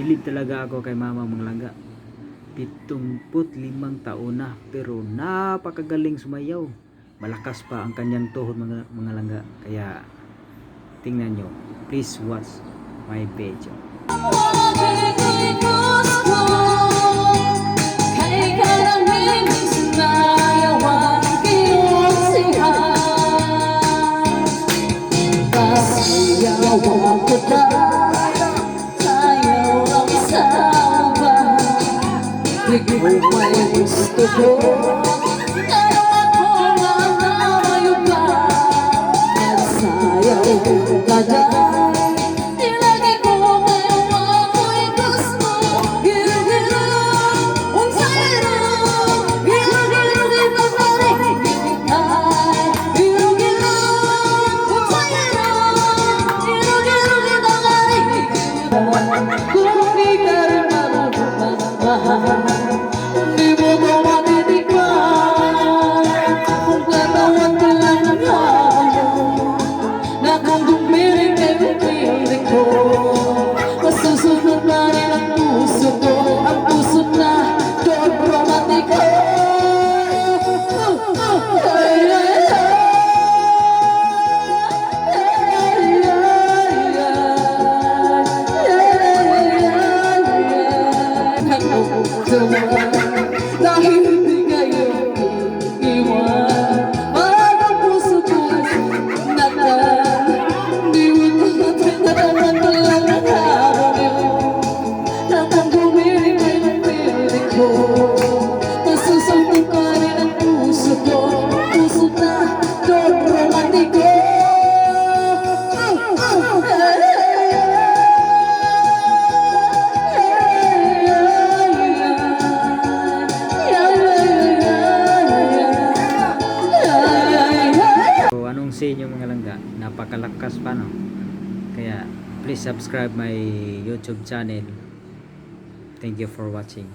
Bilib talaga ako kay Mama Manglaga. 75 taon na pero napakagaling sumayaw. Malakas pa ang kanyang tuhod mga, mga langga. Kaya tingnan nyo. Please watch my page. Gusto ko Pero ako nga namayo pa Nagsayaw ka dyan 啊。So anong say nyo mga langga? Napakalakas pa no? Kaya please subscribe my YouTube channel. Thank you for watching.